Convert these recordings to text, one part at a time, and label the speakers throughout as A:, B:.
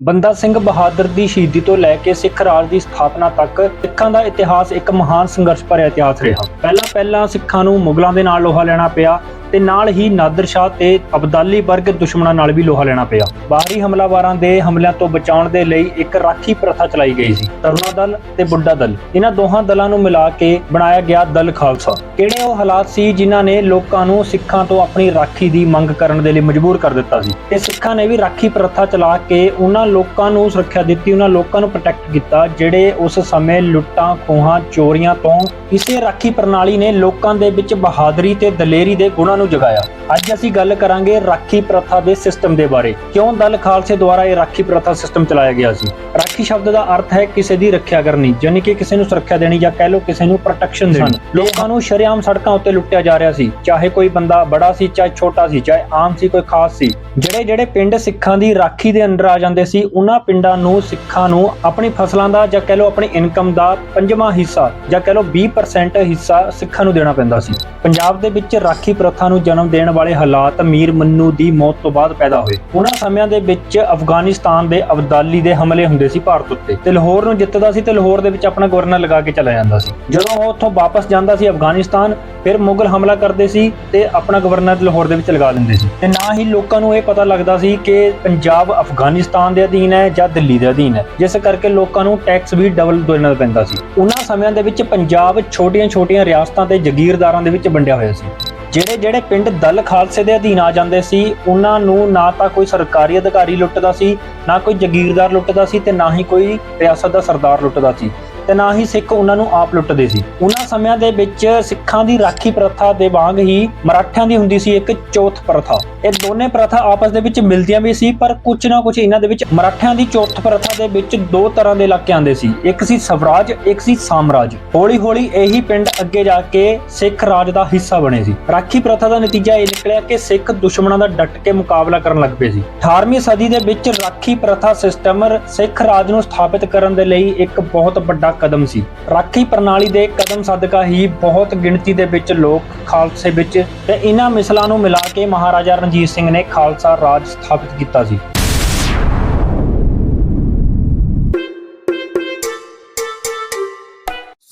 A: ਬੰਦਾ ਸਿੰਘ ਬਹਾਦਰ ਦੀ ਸ਼ਹੀਦੀ ਤੋਂ ਲੈ ਕੇ ਸਿੱਖ ਰਾਜ ਦੀ ਸਥਾਪਨਾ ਤੱਕ ਸਿੱਖਾਂ ਦਾ ਇਤਿਹਾਸ ਇੱਕ ਮਹਾਨ ਸੰਘਰਸ਼ ਭਰਿਆ ਇਤਿਹਾਸ ਰਿਹਾ। ਪਹਿਲਾਂ ਪਹਿਲਾਂ ਸਿੱਖਾਂ ਨੂੰ ਮੁਗਲਾਂ ਦੇ ਨਾਲ ਲੋਹਾ ਲੈਣਾ ਪਿਆ ਤੇ ਨਾਲ ਹੀ ਨਾਦਰ ਸ਼ਾਹ ਤੇ ਅਬਦਾਲੀ ਵਰਗ ਦੁਸ਼ਮਣਾਂ ਨਾਲ ਵੀ ਲੋਹਾ ਲੈਣਾ ਪਿਆ। ਬਾਹਰੀ ਹਮਲਾਵਰਾਂ ਦੇ ਹਮਲਿਆਂ ਤੋਂ ਬਚਾਉਣ ਦੇ ਲਈ ਇੱਕ ਰਾਖੀ ਪ੍ਰਥਾ ਚਲਾਈ ਗਈ ਸੀ, ਤਰੁਣਾ ਦਲ ਤੇ ਬੁੱਢਾ ਦਲ। ਇਹਨਾਂ ਦੋਹਾਂ ਦਲਾਂ ਨੂੰ ਮਿਲਾ ਕੇ ਬਣਾਇਆ ਗਿਆ ਦਲ ਖਾਲਸਾ। ਕਿਹੜੇ ਉਹ ਹਾਲਾਤ ਸੀ ਜਿਨ੍ਹਾਂ ਨੇ ਲੋਕਾਂ ਨੂੰ ਸਿੱਖਾਂ ਤੋਂ ਆਪਣੀ ਰਾਖੀ ਦੀ ਮੰਗ ਕਰਨ ਦੇ ਲਈ ਮਜਬੂਰ ਕਰ ਦਿੱਤਾ ਸੀ? ਤੇ ਸਿੱਖਾਂ ਨੇ ਵੀ ਰਾਖੀ ਪ੍ਰਥਾ ਚਲਾ ਕੇ ਉਹਨਾਂ ਲੋਕਾਂ ਨੂੰ ਸੁਰੱਖਿਆ ਦਿੱਤੀ, ਉਹਨਾਂ ਲੋਕਾਂ ਨੂੰ ਪ੍ਰੋਟੈਕਟ ਕੀਤਾ, ਜਿਹੜੇ ਉਸ ਸਮੇਂ ਲੁੱਟਾਂ, ਖੋਹਾਂ, ਚੋਰੀਆਂ ਤੋਂ ਇਸੇ ਰਾਖੀ ਪ੍ਰਣਾਲੀ ਨੇ ਲੋਕਾਂ ਦੇ ਵਿੱਚ ਬਹਾਦਰੀ ਤੇ ਦਲੇਰੀ ਦੇ ਗੁਣਾਂ ਨੂੰ ਜਗਾਇਆ। ਅੱਜ ਅਸੀਂ ਗੱਲ ਕਰਾਂਗੇ ਰਾਖੀ ਪ੍ਰਥਾ ਦੇ ਸਿਸਟਮ ਦੇ ਬਾਰੇ। ਕਿਉਂ ਦਲ ਖਾਲਸੇ ਦੁਆਰਾ ਇਹ ਰਾਖੀ ਪ੍ਰਥਾ ਸਿਸਟਮ ਚਲਾਇਆ ਗਿਆ ਸੀ? ਰਾਖੀ ਸ਼ਬਦ ਦਾ ਅਰਥ ਹੈ ਕਿਸੇ ਦੀ ਰੱਖਿਆ ਕਰਨੀ ਯਾਨੀ ਕਿ ਕਿਸੇ ਨੂੰ ਸੁਰੱਖਿਆ ਦੇਣੀ ਜਾਂ ਕਹਿ ਲਓ ਕਿਸੇ ਨੂੰ ਪ੍ਰੋਟੈਕਸ਼ਨ ਦੇਣੀ। ਲੋਕਾਂ ਨੂੰ ਸ਼ਰੇਆਮ ਸੜਕਾਂ ਉੱਤੇ ਲੁੱਟਿਆ ਜਾ ਰਿਹਾ ਸੀ। ਚਾਹੇ ਕੋਈ ਬੰਦਾ ਬੜਾ ਸੀ ਚਾਹੇ ਛੋਟਾ ਸੀ ਚਾਹੇ ਆਮ ਸੀ ਕੋਈ ਖਾਸ ਸੀ। ਜਿਹੜੇ ਜਿਹੜੇ ਪਿੰਡ ਸਿੱਖਾਂ ਦੀ ਰਾਖੀ ਦੇ ਅੰਡਰ ਆ ਜਾਂਦੇ ਸੀ ਉਹਨਾਂ ਪਿੰਡਾਂ ਨੂੰ ਸਿੱਖਾਂ ਨੂੰ ਆਪਣੀ ਫਸਲਾਂ ਦਾ ਜਾਂ ਕਹਿ ਲਓ ਆਪਣੀ ਇਨਕਮ ਦਾ ਪੰਜਵਾਂ ਹਿੱਸਾ ਜਾਂ ਕਹਿ ਲਓ 20% ਹਿੱਸਾ ਸਿੱਖਾਂ ਨੂੰ ਦੇਣਾ ਪੈਂਦਾ ਸੀ। ਪੰਜਾਬ ਦੇ ਵਿੱਚ ਰਾਖੀ ਪ੍ਰਥਾ ਨੂੰ ਜਨਮ ਦੇਣ ਵਾਲੇ ਹਾਲਾਤ ਮੀਰ ਮੰਨੂ ਦੀ ਮੌਤ ਤੋਂ ਬਾਅਦ ਪੈਦਾ ਹੋਏ। ਉਹਨਾਂ ਸਮਿਆਂ ਦੇ ਵਿੱਚ ਅਫਗਾਨਿਸਤਾਨ ਦੇ ਅਬਦਾਲੀ ਦੇ ਹਮਲੇ ਹੁੰਦੇ ਸੀ ਭਾਰਤ ਉੱਤੇ। ਤੇ ਲਾਹੌਰ ਨੂੰ ਜਿੱਤਦਾ ਸੀ ਤੇ ਲਾਹੌਰ ਦੇ ਵਿੱਚ ਆਪਣਾ ਗਵਰਨਰ ਲਗਾ ਕੇ ਚਲਾ ਜਾਂਦਾ ਸੀ। ਜਦੋਂ ਉਹ ਉੱਥੋਂ ਵਾਪਸ ਜਾਂਦਾ ਸੀ ਅਫਗਾਨਿਸਤਾਨ, ਫਿਰ ਮੁਗਲ ਹਮਲਾ ਕਰਦੇ ਸੀ ਤੇ ਆਪਣਾ ਗਵਰਨਰ ਲਾਹੌਰ ਦੇ ਵਿੱਚ ਲਗਾ ਦਿੰਦੇ ਸੀ। ਤੇ ਨਾ ਹੀ ਲੋਕਾਂ ਨੂੰ ਇਹ ਪਤਾ ਲੱਗਦਾ ਸੀ ਕਿ ਪੰਜਾਬ ਅਫਗਾਨਿਸਤਾਨ ਦੇ ਅਧੀਨ ਹੈ ਜਾਂ ਦਿੱਲੀ ਦੇ ਅਧੀਨ ਹੈ। ਜਿਸ ਕਰਕੇ ਲੋਕਾਂ ਨੂੰ ਟੈਕਸ ਵੀ ਡਬਲ ਦੇਣਾ ਪੈਂਦਾ ਸੀ। ਉਹਨਾਂ ਸਮਿਆਂ ਦੇ ਵਿੱਚ ਪੰਜਾਬ ਛੋਟੀਆਂ-ਛੋਟੀਆਂ ਰਿਆਸਤਾਂ ਤੇ ਜ਼ਗੀਰਦਾਰਾਂ ਦੇ ਵਿੱਚ ਵੰਡਿਆ ਹੋਇਆ ਸੀ। ਜਿਹੜੇ ਜਿਹੜੇ ਪਿੰਡ ਦਲ ਖਾਲਸੇ ਦੇ ਅਧੀਨ ਆ ਜਾਂਦੇ ਸੀ, ਉਹਨਾਂ ਨੂੰ ਨਾ ਤਾਂ ਕੋਈ ਸਰਕਾਰੀ ਅਧਿਕਾਰੀ ਲੁੱਟਦਾ ਸੀ, ਨਾ ਕੋਈ ਜ਼ਗੀਰਦਾਰ ਲੁੱਟਦਾ ਸੀ ਤੇ ਨਾ ਹੀ ਕੋਈ ਰਿਆਸਤ ਦਾ ਸਰਦਾਰ ਲੁੱਟਦਾ ਸੀ। ਤੇ ਨਾ ਹੀ ਸਿੱਖ ਉਹਨਾਂ ਨੂੰ ਆਪ ਲੁੱਟਦੇ ਸੀ। ਉਹਨਾਂ ਸਮਿਆਂ ਦੇ ਵਿੱਚ ਸਿੱਖਾਂ ਦੀ ਰਾਖੀ ਪ੍ਰਥਾ ਦੇ ਵਾਂਗ ਹੀ ਮਰਾਠਿਆਂ ਦੀ ਹੁੰਦੀ ਸੀ ਇੱਕ ਚੌਥ ਪ੍ਰਥਾ। ਇਹ ਦੋਨੇ ਪ੍ਰਥਾ ਆਪਸ ਦੇ ਵਿੱਚ ਮਿਲਦੀਆਂ ਵੀ ਸੀ, ਪਰ ਕੁਝ ਨਾ ਕੁਝ ਇਹਨਾਂ ਦੇ ਵਿੱਚ ਮਰਾਠਿਆਂ ਦੀ ਚੌਥ ਪ੍ਰਥਾ ਦੇ ਵਿੱਚ ਦੋ ਤਰ੍ਹਾਂ ਦੇ ਇਲਾਕੇ ਆਉਂਦੇ ਸੀ। ਇੱਕ ਸੀ ਸਵਰਾਜ, ਇੱਕ ਸੀ ਸਾਮਰਾਜ। ਹੌਲੀ ਹੌਲੀ ਇਹੀ ਪਿੰਡ ਅੱਗੇ ਜਾ ਕੇ ਸਿੱਖ ਰਾਜ ਦਾ ਹਿੱਸਾ ਬਣੇ ਸੀ। ਰਾਖੀ ਪ੍ਰਥਾ ਦਾ ਨਤੀਜਾ ਇਹ ਨਿਕਲਿਆ ਕਿ ਸਿੱਖ ਦੁਸ਼ਮਣਾਂ ਦਾ ਡਟ ਕੇ ਮੁਕਾਬਲਾ ਕਰਨ ਲੱਗ ਪਏ ਸੀ। 18ਵੀਂ ਸਦੀ ਦੇ ਵਿੱਚ ਰਾਖੀ ਪ੍ਰਥਾ ਸਿਸਟਮ ਸਿੱਖ ਰਾਜ ਨੂੰ ਸਥਾਪਿਤ ਕਰਨ ਦੇ ਲਈ ਇੱਕ ਬਹੁਤ ਵੱਡਾ ਕਦਮ ਸੀ। ਰਾਖੀ ਪ੍ਰਣਾਲੀ ਦੇ ਕਦਮ ਸਦਕਾ ਹੀ ਬਹੁਤ ਗਿਣਤੀ ਦੇ ਵਿੱਚ ਲੋਕ ਖਾਲਸੇ ਵਿੱਚ ਤੇ ਇਹਨਾਂ ਮਿਸਲਾਂ ਨੂੰ ਮਿਲਾ ਕੇ ਮਹਾਰਾਜਾ ਰਣਜੀਤ ਸਿੰਘ ਨੇ ਖਾਲਸਾ ਰਾਜ ਸਥਾਪਿਤ ਕੀਤਾ ਸੀ।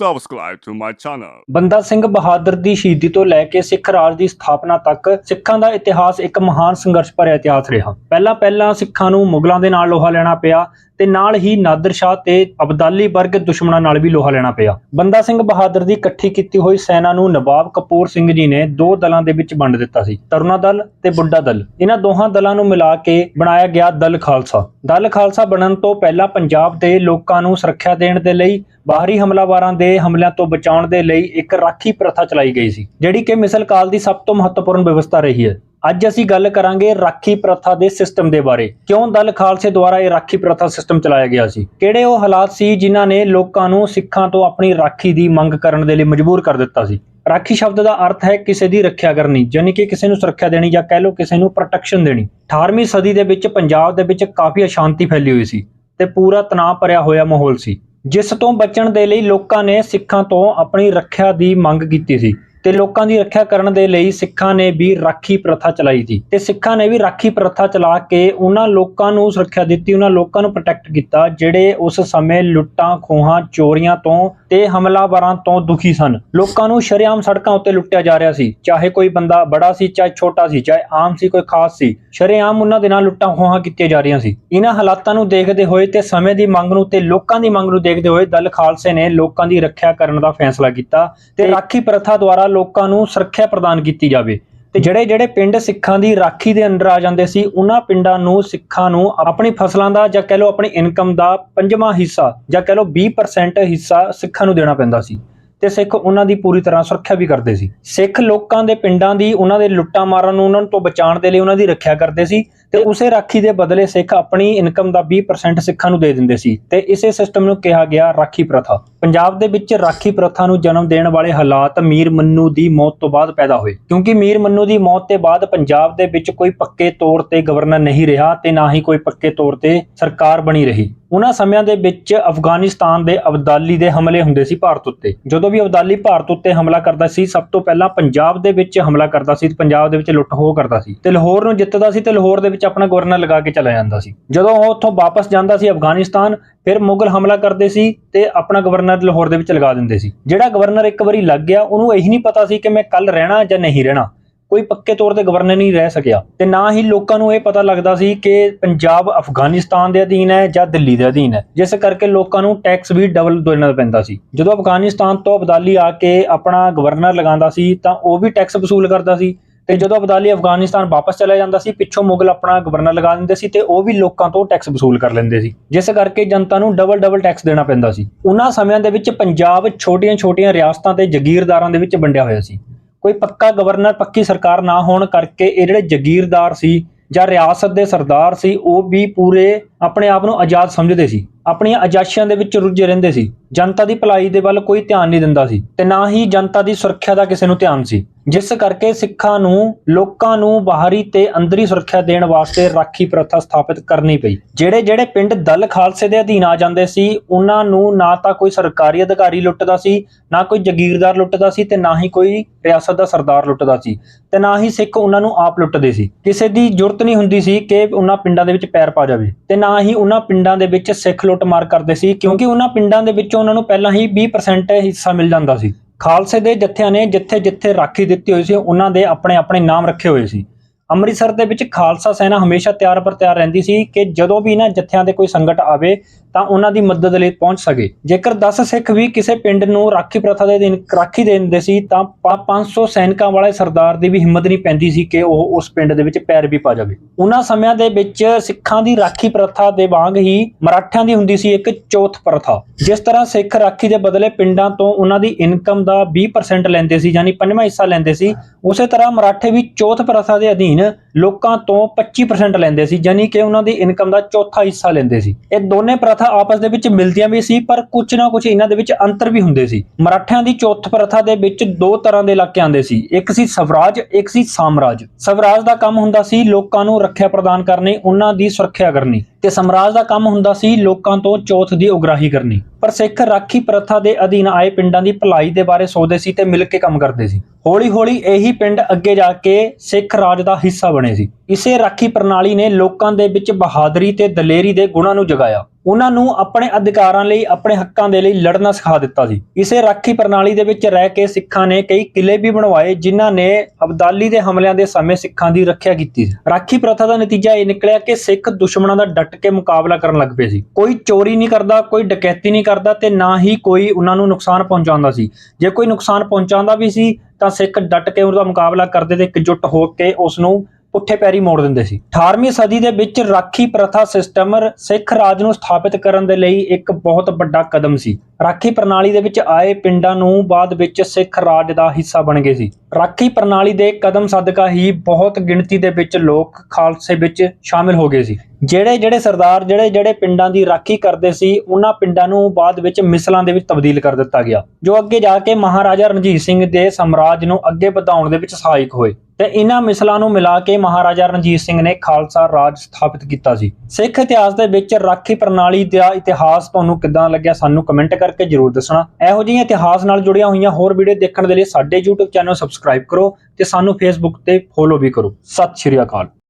B: Subscribe to my channel.
A: ਬੰਦਾ ਸਿੰਘ ਬਹਾਦਰ ਦੀ ਸ਼ਹੀਦੀ ਤੋਂ ਲੈ ਕੇ ਸਿੱਖ ਰਾਜ ਦੀ ਸਥਾਪਨਾ ਤੱਕ ਸਿੱਖਾਂ ਦਾ ਇਤਿਹਾਸ ਇੱਕ ਮਹਾਨ ਸੰਘਰਸ਼ ਭਰਿਆ ਇਤਿਹਾਸ ਰਿਹਾ। ਪਹਿਲਾਂ ਪਹਿਲਾਂ ਸਿੱਖਾਂ ਨੂੰ ਮੁਗਲਾਂ ਦੇ ਨਾਲ ਲੋਹਾ ਲੈਣਾ ਪਿਆ ਤੇ ਨਾਲ ਹੀ ਨਾਦਰ ਸ਼ਾਹ ਤੇ ਅਬਦਾਲੀ ਵਰਗ ਦੁਸ਼ਮਣਾਂ ਨਾਲ ਵੀ ਲੋਹਾ ਲੈਣਾ ਪਿਆ। ਬੰਦਾ ਸਿੰਘ ਬਹਾਦਰ ਦੀ ਇਕੱਠੀ ਕੀਤੀ ਹੋਈ ਸੈਨਾ ਨੂੰ ਨਵਾਬ ਕਪੂਰ ਸਿੰਘ ਜੀ ਨੇ ਦੋ ਦਲਾਂ ਦੇ ਵਿੱਚ ਵੰਡ ਦਿੱਤਾ ਸੀ, ਤਰੁਣਾ ਦਲ ਤੇ ਬੁੱਢਾ ਦਲ। ਇਹਨਾਂ ਦੋਹਾਂ ਦਲਾਂ ਨੂੰ ਮਿਲਾ ਕੇ ਬਣਾਇਆ ਗਿਆ ਦਲ ਖਾਲਸਾ। ਦਲ ਖਾਲਸਾ ਬਣਨ ਤੋਂ ਪਹਿਲਾਂ ਪੰਜਾਬ ਦੇ ਲੋਕਾਂ ਨੂੰ ਸੁਰੱਖਿਆ ਦੇਣ ਦੇ ਲਈ, ਬਾਹਰੀ ਹਮਲਾਵਰਾਂ ਦੇ ਹਮਲਿਆਂ ਤੋਂ ਬਚਾਉਣ ਦੇ ਲਈ ਇੱਕ ਰਾਖੀ ਪ੍ਰਥਾ ਚਲਾਈ ਗਈ ਸੀ, ਜਿਹੜੀ ਕਿ ਮਿਸਲ ਕਾਲ ਦੀ ਸਭ ਤੋਂ ਮਹੱਤਵਪੂਰਨ ਵਿਵਸਥਾ ਰਹੀ ਹੈ। ਅੱਜ ਅਸੀਂ ਗੱਲ ਕਰਾਂਗੇ ਰਾਖੀ ਪ੍ਰਥਾ ਦੇ ਸਿਸਟਮ ਦੇ ਬਾਰੇ। ਕਿਉਂ ਦਲ ਖਾਲਸੇ ਦੁਆਰਾ ਇਹ ਰਾਖੀ ਪ੍ਰਥਾ ਸਿਸਟਮ ਚਲਾਇਆ ਗਿਆ ਸੀ? ਕਿਹੜੇ ਉਹ ਹਾਲਾਤ ਸੀ ਜਿਨ੍ਹਾਂ ਨੇ ਲੋਕਾਂ ਨੂੰ ਸਿੱਖਾਂ ਤੋਂ ਆਪਣੀ ਰਾਖੀ ਦੀ ਮੰਗ ਕਰਨ ਦੇ ਲਈ ਮਜਬੂਰ ਕਰ ਦਿੱਤਾ ਸੀ? ਰਾਖੀ ਸ਼ਬਦ ਦਾ ਅਰਥ ਹੈ ਕਿਸੇ ਦੀ ਰੱਖਿਆ ਕਰਨੀ ਯਾਨੀ ਕਿ ਕਿਸੇ ਨੂੰ ਸੁਰੱਖਿਆ ਦੇਣੀ ਜਾਂ ਕਹਿ ਲਓ ਕਿਸੇ ਨੂੰ ਪ੍ਰੋਟੈਕਸ਼ਨ ਦੇਣੀ। 18ਵੀਂ ਸਦੀ ਦੇ ਵਿੱਚ ਪੰਜਾਬ ਦੇ ਵਿੱਚ ਕਾਫੀ ਅਸ਼ਾਂਤੀ ਫੈਲੀ ਹੋਈ ਸੀ ਤੇ ਪੂਰਾ ਤਣਾਅ ਭਰਿਆ ਹੋਇਆ ਮਾਹੌਲ ਸੀ। ਜਿਸ ਤੋਂ ਬਚਣ ਦੇ ਲਈ ਲੋਕਾਂ ਨੇ ਸਿੱਖਾਂ ਤੋਂ ਆਪਣੀ ਰੱਖਿਆ ਦੀ ਮੰਗ ਕੀਤੀ ਸੀ। ਤੇ ਲੋਕਾਂ ਦੀ ਰੱਖਿਆ ਕਰਨ ਦੇ ਲਈ ਸਿੱਖਾਂ ਨੇ ਵੀ ਰਾਖੀ ਪ੍ਰਥਾ ਚਲਾਈ ਸੀ। ਤੇ ਸਿੱਖਾਂ ਨੇ ਵੀ ਰਾਖੀ ਪ੍ਰਥਾ ਚਲਾ ਕੇ ਉਹਨਾਂ ਲੋਕਾਂ ਨੂੰ ਸੁਰੱਖਿਆ ਦਿੱਤੀ, ਉਹਨਾਂ ਲੋਕਾਂ ਨੂੰ ਪ੍ਰੋਟੈਕਟ ਕੀਤਾ, ਜਿਹੜੇ ਉਸ ਸਮੇਂ ਲੁੱਟਾਂ, ਖੋਹਾਂ, ਚੋਰੀਆਂ ਤੋਂ ਤੇ ਹਮਲਾਵਰਾਂ ਤੋਂ ਦੁਖੀ ਸਨ। ਲੋਕਾਂ ਨੂੰ ਸ਼ਰੇਆਮ ਸੜਕਾਂ ਉੱਤੇ ਲੁੱਟਿਆ ਜਾ ਰਿਹਾ ਸੀ। ਚਾਹੇ ਕੋਈ ਬੰਦਾ ਬੜਾ ਸੀ, ਚਾਹੇ ਛੋਟਾ ਸੀ, ਚਾਹੇ ਆਮ ਸੀ, ਕੋਈ ਖਾਸ ਸੀ, ਸ਼ਰੇਆਮ ਉਹਨਾਂ ਦੇ ਨਾਲ ਲੁੱਟਾਂ ਖੋਹਾਂ ਕੀਤੀਆਂ ਜਾ ਰਹੀਆਂ ਸੀ। ਇਹਨਾਂ ਹਾਲਾਤਾਂ ਨੂੰ ਦੇਖਦੇ ਹੋਏ ਤੇ ਸਮੇਂ ਦੀ ਮੰਗ ਨੂੰ ਤੇ ਲੋਕਾਂ ਦੀ ਮੰਗ ਨੂੰ ਦੇਖਦੇ ਹੋਏ ਦਲ ਖਾਲਸੇ ਨੇ ਲੋਕਾਂ ਦੀ ਰੱਖਿਆ ਕਰਨ ਦਾ ਫੈਸਲਾ ਕੀਤਾ ਤੇ ਰਾਖੀ ਪ੍ਰਥਾ ਦੁਆਰਾ ਲੋਕਾਂ ਨੂੰ ਸੁਰੱਖਿਆ ਪ੍ਰਦਾਨ ਕੀਤੀ ਜਾਵੇ। ਤੇ ਜਿਹੜੇ ਜਿਹੜੇ ਪਿੰਡ ਸਿੱਖਾਂ ਦੀ ਰਾਖੀ ਦੇ ਅੰਦਰ ਆ ਜਾਂਦੇ ਸੀ, ਉਹਨਾਂ ਪਿੰਡਾਂ ਨੂੰ ਸਿੱਖਾਂ ਨੂੰ ਆਪਣੀ ਫਸਲਾਂ ਦਾ ਜਾਂ ਕਹਿ ਲਓ ਆਪਣੀ ਇਨਕਮ ਦਾ ਪੰਜਵਾਂ ਹਿੱਸਾ ਜਾਂ ਕਹਿ ਲਓ 20% ਹਿੱਸਾ ਸਿੱਖਾਂ ਨੂੰ ਦੇਣਾ ਪੈਂਦਾ ਸੀ। ਤੇ ਸਿੱਖ ਉਹਨਾਂ ਦੀ ਪੂਰੀ ਤਰ੍ਹਾਂ ਸੁਰੱਖਿਆ ਵੀ ਕਰਦੇ ਸੀ। ਸਿੱਖ ਲੋਕਾਂ ਦੇ ਪਿੰਡਾਂ ਦੀ ਉਹਨਾਂ ਦੇ ਲੁੱਟਾਂ ਮਾਰਨ ਨੂੰ, ਉਹਨਾਂ ਤੋਂ ਬਚਾਉਣ ਦੇ ਲਈ ਉਹਨਾਂ ਦੀ ਰੱਖਿਆ ਕਰਦੇ ਸੀ। ਤੇ ਉਸੇ ਰਾਖੀ ਦੇ ਬਦਲੇ ਸਿੱਖ ਆਪਣੀ ਇਨਕਮ ਦਾ 20% ਸਿੱਖਾਂ ਨੂੰ ਦੇ ਦਿੰਦੇ ਸੀ ਤੇ ਇਸੇ ਸਿਸਟਮ ਨੂੰ ਕਿਹਾ ਗਿਆ ਰਾਖੀ ਪ੍ਰਥਾ। ਪੰਜਾਬ ਦੇ ਵਿੱਚ ਰਾਖੀ ਪ੍ਰਥਾ ਨੂੰ ਜਨਮ ਦੇਣ ਵਾਲੇ ਹਾਲਾਤ ਮੀਰ ਮੰਨੂ ਦੀ ਮੌਤ ਤੋਂ ਬਾਅਦ ਪੈਦਾ ਹੋਏ। ਕਿਉਂਕਿ ਮੀਰ ਮੰਨੂ ਦੀ ਮੌਤ ਦੇ ਬਾਅਦ ਪੰਜਾਬ ਦੇ ਵਿੱਚ ਕੋਈ ਪੱਕੇ ਤੌਰ ਤੇ ਗਵਰਨਰ ਨਹੀਂ ਰਿਹਾ ਤੇ ਨਾ ਹੀ ਕੋਈ ਪੱਕੇ ਤੌਰ ਤੇ ਸਰਕਾਰ ਬਣੀ ਰਹੀ। ਉਹਨਾਂ ਸਮਿਆਂ ਦੇ ਵਿੱਚ ਅਫਗਾਨਿਸਤਾਨ ਦੇ ਅਬਦਾਲੀ ਦੇ ਹਮਲੇ ਹੁੰਦੇ ਸੀ ਭਾਰਤ ਉੱਤੇ। ਜਦੋਂ ਵੀ ਅਬਦਾਲੀ ਭਾਰਤ ਉੱਤੇ ਹਮਲਾ ਕਰਦਾ ਸੀ, ਸਭ ਤੋਂ ਪਹਿਲਾਂ ਪੰਜਾਬ ਦੇ ਵਿੱਚ ਹਮਲਾ ਕਰਦਾ ਸੀ ਪੰਜਾਬ ਦੇ ਵਿੱਚ ਲੁੱਟ ਹੋ ਕਰਦਾ ਸੀ। ਤੇ ਲਾਹੌਰ ਨੂੰ ਜਿੱਤਦਾ ਸੀ ਤੇ ਲਾਹੌਰ ਦੇ ਵਿੱਚ ਆਪਣਾ ਗਵਰਨਰ ਲਗਾ ਕੇ ਚਲਾ ਜਾਂਦਾ ਸੀ। ਜਦੋਂ ਉਹ ਉੱਥੋਂ ਵਾਪਸ ਜਾਂਦਾ ਸੀ ਅਫਗਾਨਿਸਤਾਨ, ਫਿਰ ਮੁਗਲ ਹਮਲਾ ਕਰਦੇ ਸੀ ਤੇ ਆਪਣਾ ਗਵਰਨਰ ਲਾਹੌਰ ਦੇ ਵਿੱਚ ਲਗਾ ਦਿੰਦੇ ਸੀ। ਜਿਹੜਾ ਗਵਰਨਰ ਇੱਕ ਵਾਰੀ ਲੱਗ ਗਿਆ, ਉਹਨੂੰ ਇਹੀ ਨਹੀਂ ਪਤਾ ਸੀ ਕਿ ਮੈਂ ਕੱਲ ਰਹਿਣਾ ਜਾਂ ਨਹੀਂ ਰਹਿਣਾ। ਕੋਈ ਪੱਕੇ ਤੌਰ ਤੇ ਗਵਰਨਰ ਨਹੀਂ ਰਹਿ ਸਕਿਆ। ਤੇ ਨਾ ਹੀ ਲੋਕਾਂ ਨੂੰ ਇਹ ਪਤਾ ਲੱਗਦਾ ਸੀ ਕਿ ਪੰਜਾਬ ਅਫਗਾਨਿਸਤਾਨ ਦੇ ਅਧੀਨ ਹੈ ਜਾਂ ਦਿੱਲੀ ਦੇ ਅਧੀਨ ਹੈ। ਜਿਸ ਕਰਕੇ ਲੋਕਾਂ ਨੂੰ ਟੈਕਸ ਵੀ ਡਬਲ ਦੇਣਾ ਪੈਂਦਾ ਸੀ। ਜਦੋਂ ਅਫਗਾਨਿਸਤਾਨ ਤੋਂ ਅਬਦਾਲੀ ਆ ਕੇ ਆਪਣਾ ਗਵਰਨਰ ਲਗਾਉਂਦਾ ਸੀ, ਤਾਂ ਉਹ ਵੀ ਟੈਕਸ ਵਸੂਲ ਕਰਦਾ ਸੀ। ਤੇ ਜਦੋਂ ਅਬਦਾਲੀ ਅਫਗਾਨਿਸਤਾਨ ਵਾਪਸ ਚਲਾ ਜਾਂਦਾ ਸੀ, ਪਿੱਛੋਂ ਮੁਗਲ ਆਪਣਾ ਗਵਰਨਰ ਲਗਾ ਦਿੰਦੇ ਸੀ ਤੇ ਉਹ ਵੀ ਲੋਕਾਂ ਤੋਂ ਟੈਕਸ ਵਸੂਲ ਕਰ ਲੈਂਦੇ ਸੀ। ਜਿਸ ਕਰਕੇ ਜਨਤਾ ਨੂੰ ਡਬਲ ਡਬਲ ਟੈਕਸ ਦੇਣਾ ਪੈਂਦਾ ਸੀ। ਉਹਨਾਂ ਸਮਿਆਂ ਦੇ ਵਿੱਚ ਪੰਜਾਬ ਛੋਟੀਆਂ-ਛੋਟੀਆਂ ਰਿਆਸਤਾਂ ਤੇ ਜ਼ਗੀਰਦਾਰਾਂ ਦੇ ਵਿੱਚ ਵੰਡਿਆ ਹੋਇਆ ਸੀ। ਕੋਈ ਪੱਕਾ ਗਵਰਨਰ ਪੱਕੀ ਸਰਕਾਰ ਨਾ ਹੋਣ ਕਰਕੇ ਇਹ ਜਿਹੜੇ ਜ਼ਗੀਰਦਾਰ ਸੀ ਜਾਂ ਰਿਆਸਤ ਦੇ ਸਰਦਾਰ ਸੀ, ਉਹ ਵੀ ਪੂਰੇ ਆਪਣੇ ਆਪ ਨੂੰ ਆਜ਼ਾਦ ਸਮਝਦੇ ਸੀ। ਆਪਣੀਆਂ ਅਜਾਸ਼ੀਆਂ ਦੇ ਵਿੱਚ ਰੁੱਝੇ ਰਹਿੰਦੇ ਸੀ। ਜਨਤਾ ਦੀ ਭਲਾਈ ਦੇ ਵੱਲ ਕੋਈ ਧਿਆਨ ਨਹੀਂ ਦਿੰਦਾ ਸੀ ਤੇ ਨਾ ਹੀ ਜਨਤਾ ਦੀ ਸੁਰੱਖਿਆ ਦਾ ਕਿਸੇ ਨੂੰ ਧਿਆਨ ਸੀ। ਜਿਸ ਕਰਕੇ ਸਿੱਖਾਂ ਨੂੰ, ਲੋਕਾਂ ਨੂੰ ਬਾਹਰੀ ਤੇ ਅੰਦਰੀ ਸੁਰੱਖਿਆ ਦੇਣ ਵਾਸਤੇ ਰਾਖੀ ਪ੍ਰਥਾ ਸਥਾਪਿਤ ਕਰਨੀ ਪਈ। ਜਿਹੜੇ ਜਿਹੜੇ ਪਿੰਡ ਦਲ ਖਾਲਸੇ ਦੇ ਅਧੀਨ ਆ ਜਾਂਦੇ ਸੀ, ਉਹਨਾਂ ਨੂੰ ਨਾ ਤਾਂ ਕੋਈ ਸਰਕਾਰੀ ਅਧਿਕਾਰੀ ਲੁੱਟਦਾ ਸੀ, ਨਾ ਕੋਈ ਜ਼ਗੀਰਦਾਰ ਲੁੱਟਦਾ ਸੀ ਤੇ ਨਾ ਹੀ ਕੋਈ ਰਿਆਸਤ ਦਾ ਸਰਦਾਰ ਲੁੱਟਦਾ ਸੀ। ਤੇ ਨਾ ਹੀ ਸਿੱਖ ਉਹਨਾਂ ਨੂੰ ਆਪ ਲੁੱਟਦੇ ਸੀ। ਕਿਸੇ ਦੀ ਜ਼ਰੂਰਤ ਨਹੀਂ ਹੁੰਦੀ ਸੀ ਕਿ ਉਹਨਾਂ ਪਿੰਡਾਂ ਦੇ ਵਿੱਚ ਪੈਰ ਪਾ ਜਾਵੇ ਤੇ ਨਾ ਹੀ ਉਹਨਾਂ ਪਿੰਡਾਂ ਦੇ ਵਿੱਚ ਸਿੱਖ ਲੁੱਟਮਾਰ ਕਰਦੇ ਸੀ, ਕਿਉਂਕਿ ਉਹਨਾਂ ਪਿੰਡਾਂ ਦੇ ਵਿੱਚੋਂ ਉਹਨਾਂ ਨੂੰ ਪਹਿਲਾਂ ਹੀ 20% ਹਿੱਸਾ ਮਿਲ ਜਾਂਦਾ ਸੀ। ਖਾਲਸੇ ਦੇ ਜੱਥਿਆਂ ਨੇ ਜਿੱਥੇ ਜਿੱਥੇ ਰਾਖੀ ਦਿੱਤੀ ਹੋਈ ਸੀ, ਉਹਨਾਂ ਦੇ ਆਪਣੇ ਆਪਣੇ ਨਾਮ ਰੱਖੇ ਹੋਏ ਸੀ। ਅੰਮ੍ਰਿਤਸਰ ਦੇ ਵਿੱਚ ਖਾਲਸਾ ਸੈਨਾ ਹਮੇਸ਼ਾ ਤਿਆਰ ਪਰ ਤਿਆਰ ਰਹਿੰਦੀ ਸੀ ਕਿ ਜਦੋਂ ਵੀ ਇਹਨਾਂ ਜੱਥਿਆਂ ਦੇ ਕੋਈ ਸੰਕਟ ਆਵੇ ਤਾਂ ਉਹਨਾਂ ਦੀ ਮਦਦ ਲਈ ਪਹੁੰਚ ਸਕੇ। ਜੇਕਰ 10 ਸਿੱਖ ਵੀ ਕਿਸੇ ਪਿੰਡ ਨੂੰ ਰਾਖੀ ਪ੍ਰਥਾ ਦੇ ਦਿਨ ਰਾਖੀ ਦੇ ਦਿੰਦੇ ਸੀ ਤਾਂ ਪਾ- 500 ਸੈਨਿਕਾਂ ਵਾਲੇ ਸਰਦਾਰ ਦੀ ਵੀ ਹਿੰਮਤ ਨਹੀਂ ਪੈਂਦੀ ਸੀ ਕਿ ਉਹ ਉਸ ਪਿੰਡ ਦੇ ਵਿੱਚ ਪੈਰ ਵੀ ਪਾ ਜਾਵੇ। ਉਹਨਾਂ ਸਮਿਆਂ ਦੇ ਵਿੱਚ ਸਿੱਖਾਂ ਦੀ ਰਾਖੀ ਪ੍ਰਥਾ ਦੇ ਵਾਂਗ ਹੀ ਮਰਾਠਿਆਂ ਦੀ ਹੁੰਦੀ ਸੀ ਇੱਕ ਚੌਥ ਪ੍ਰਥਾ। ਜਿਸ ਤਰ੍ਹਾਂ ਸਿੱਖ ਰਾਖੀ ਦੇ ਬਦਲੇ ਪਿੰਡਾਂ ਤੋਂ ਉਹਨਾਂ ਦੀ ਇਨਕਮ ਦਾ 20% ਲੈਂਦੇ ਸੀ, ਯਾਨੀ ਪੰਜਵਾਂ ਹਿੱਸਾ ਲੈਂਦੇ ਸੀ, ਉਸੇ ਤਰ੍ਹਾਂ ਮਰਾਠੇ ਵੀ ਚੌਥ ਪ੍ਰਥਾ ਦੇ ਅਧੀਨ ਲੋਕਾਂ ਤੋਂ 25% ਲੈਂਦੇ ਸੀ ਯਾਨੀ ਕਿ ਉਹਨਾਂ ਦੀ ਇਨਕਮ ਦਾ ਚੌਥਾ ਹਿੱਸਾ ਲੈਂਦੇ ਸੀ। ਇਹ ਦੋਨੇ ਪ੍ਰਥਾ ਆਪਸ ਦੇ ਵਿੱਚ ਮਿਲਦੀਆਂ ਵੀ ਸੀ, ਪਰ ਕੁਝ ਨਾ ਕੁਝ ਇਹਨਾਂ ਦੇ ਵਿੱਚ ਅੰਤਰ ਵੀ ਹੁੰਦੇ ਸੀ। ਮਰਾਠਿਆਂ ਦੀ ਚੌਥ ਪ੍ਰਥਾ ਦੇ ਵਿੱਚ ਦੋ ਤਰ੍ਹਾਂ ਦੇ ਇਲਾਕੇ ਆਉਂਦੇ ਸੀ, ਇੱਕ ਸੀ ਸਵਰਾਜ, ਇੱਕ ਸੀ ਸਾਮਰਾਜ। ਸਵਰਾਜ ਦਾ ਕੰਮ ਹੁੰਦਾ ਸੀ ਲੋਕਾਂ ਨੂੰ ਰੱਖਿਆ ਪ੍ਰਦਾਨ ਕਰਨੀ, ਉਹਨਾਂ ਦੀ ਸੁਰੱਖਿਆ ਕਰਨੀ। ਤੇ ਸਮਰਾਜ ਦਾ ਕੰਮ ਹੁੰਦਾ ਸੀ ਲੋਕਾਂ ਤੋਂ ਚੌਥ ਦੀ ਉਗਰਾਹੀ ਕਰਨੀ। ਪਰ ਸਿੱਖ ਰਾਖੀ ਪ੍ਰਥਾ ਦੇ ਅਧੀਨ ਆਏ ਪਿੰਡਾਂ ਦੀ ਭਲਾਈ ਦੇ ਬਾਰੇ ਸੋਚਦੇ ਸੀ ਤੇ ਮਿਲ ਕੇ ਕੰਮ ਕਰਦੇ ਸੀ। ਹੌਲੀ ਹੌਲੀ ਇਹੀ ਪਿੰਡ ਅੱਗੇ ਜਾ ਕੇ ਸਿੱਖ ਰਾਜ ਦਾ ਹਿੱਸਾ ਬਣੇ ਸੀ। ਇਸੇ ਰਾਖੀ ਪ੍ਰਣਾਲੀ ਨੇ ਲੋਕਾਂ ਦੇ ਵਿੱਚ ਬਹਾਦਰੀ ਤੇ ਦਲੇਰੀ ਦੇ ਗੁਣਾਂ ਨੂੰ ਜਗਾਇਆ। ਉਹਨਾਂ ਨੂੰ ਆਪਣੇ ਅਧਿਕਾਰਾਂ ਲਈ, ਆਪਣੇ ਹੱਕਾਂ ਦੇ ਲਈ ਲੜਨਾ ਸਿਖਾ ਦਿੱਤਾ ਸੀ। ਇਸੇ ਰਾਖੀ ਪ੍ਰਣਾਲੀ ਦੇ ਵਿੱਚ ਰਹਿ ਕੇ ਸਿੱਖਾਂ ਨੇ ਕਈ ਕਿਲੇ ਵੀ ਬਣਵਾਏ, ਜਿਨ੍ਹਾਂ ਨੇ ਅਬਦਾਲੀ ਦੇ ਹਮਲਿਆਂ ਦੇ ਸਮੇਂ ਸਿੱਖਾਂ ਦੀ ਰੱਖਿਆ ਕੀਤੀ ਸੀ। ਰਾਖੀ ਪ੍ਰਥਾ ਦਾ ਨਤੀਜਾ ਇਹ ਨਿਕਲਿਆ ਕਿ ਸਿੱਖ ਦੁਸ਼ਮਣਾਂ ਦਾ ਡਟ ਕੇ ਮੁਕਾਬਲਾ ਕਰਨ ਲੱਗ ਪਏ ਸੀ। ਕੋਈ ਚੋਰੀ ਨਹੀਂ ਕਰਦਾ, ਕੋਈ ਡਕੈਤੀ ਨਹੀਂ ਕਰਦਾ ਤੇ ਨਾ ਹੀ ਕੋਈ ਉਹਨਾਂ ਨੂੰ ਨੁਕਸਾਨ ਪਹੁੰਚਾਉਂਦਾ ਸੀ। ਜੇ ਕੋਈ ਨੁਕਸਾਨ ਪਹੁੰਚਾਉਂਦਾ ਵੀ ਸੀ, ਤਾਂ ਸਿੱਖ ਡਟ ਕੇ ਉਹਦਾ ਮੁਕਾਬਲਾ ਕਰਦੇ ਤੇ ਇਕਜੁੱਟ ਹੋ ਕੇ ਉਸ ਨੂੰ ਪੁੱਠੇ ਪੈਰੀ ਮੋੜ ਦਿੰਦੇ ਸੀ। 18ਵੀਂ ਸਦੀ ਦੇ ਵਿੱਚ ਰਾਖੀ ਪ੍ਰਥਾ ਸਿਸਟਮ ਸਿੱਖ ਰਾਜ ਨੂੰ ਸਥਾਪਿਤ ਕਰਨ ਦੇ ਲਈ ਇੱਕ ਬਹੁਤ ਵੱਡਾ ਕਦਮ ਸੀ। ਰਾਖੀ ਪ੍ਰਣਾਲੀ ਦੇ ਵਿੱਚ ਆਏ ਪਿੰਡਾਂ ਨੂੰ ਬਾਅਦ ਵਿੱਚ ਸਿੱਖ ਰਾਜ ਦਾ ਹਿੱਸਾ ਬਣ ਗਏ ਸੀ। ਰਾਖੀ ਪ੍ਰਣਾਲੀ ਦੇ ਕਦਮ ਸਦਕਾ ਹੀ ਬਹੁਤ ਗਿਣਤੀ ਦੇ ਵਿੱਚ ਲੋਕ ਖਾਲਸੇ ਵਿੱਚ ਸ਼ਾਮਿਲ ਹੋ ਗਏ ਸੀ। ਜਿਹੜੇ ਜਿਹੜੇ ਸਰਦਾਰ, ਜਿਹੜੇ ਜਿਹੜੇ ਪਿੰਡਾਂ ਦੀ ਰਾਖੀ ਕਰਦੇ ਸੀ, ਉਹਨਾਂ ਪਿੰਡਾਂ ਨੂੰ ਬਾਅਦ ਵਿੱਚ ਮਿਸਲਾਂ ਦੇ ਵਿੱਚ ਤਬਦੀਲ ਕਰ ਦਿੱਤਾ ਗਿਆ, ਜੋ ਅੱਗੇ ਜਾ ਕੇ ਮਹਾਰਾਜਾ ਰਣਜੀਤ ਸਿੰਘ ਦੇ ਸਾਮਰਾਜ ਨੂੰ ਅੱਗੇ ਵਧਾਉਣ ਦੇ ਵਿੱਚ ਸਹਾਇਕ ਹੋਏ। ਤੇ ਇਹਨਾਂ ਮਿਸਲਾਂ ਨੂੰ ਮਿਲਾ ਕੇ ਮਹਾਰਾਜਾ ਰਣਜੀਤ ਸਿੰਘ ਨੇ ਖਾਲਸਾ ਰਾਜ ਸਥਾਪਿਤ ਕੀਤਾ ਸੀ। ਸਿੱਖ ਇਤਿਹਾਸ ਦੇ ਵਿੱਚ ਰਾਖੀ ਪ੍ਰਣਾਲੀ ਦਾ ਇਤਿਹਾਸ ਤੁਹਾਨੂੰ ਕਿੱਦਾਂ ਲੱਗਿਆ ਸਾਨੂੰ ਕਮੈਂਟ ਕਰਕੇ ਜਰੂਰ ਦੱਸਣਾ। ਇਹੋ ਜਿਹੀਆਂ ਇਤਿਹਾਸ ਨਾਲ ਜੁੜੀਆਂ ਹੋਈਆਂ ਹੋਰ ਵੀਡੀਓ ਦੇਖਣ ਦੇ ਲਈ ਸਾਡੇ YouTube ਚੈਨਲ ਸਬਸਕ੍ਰਾਈਬ ਕਰੋ ਤੇ ਸਾਨੂੰ Facebook ਤੇ ਫੋਲੋ ਵੀ ਕਰੋ। ਸਤਿ ਸ਼੍ਰੀ ਅਕਾਲ।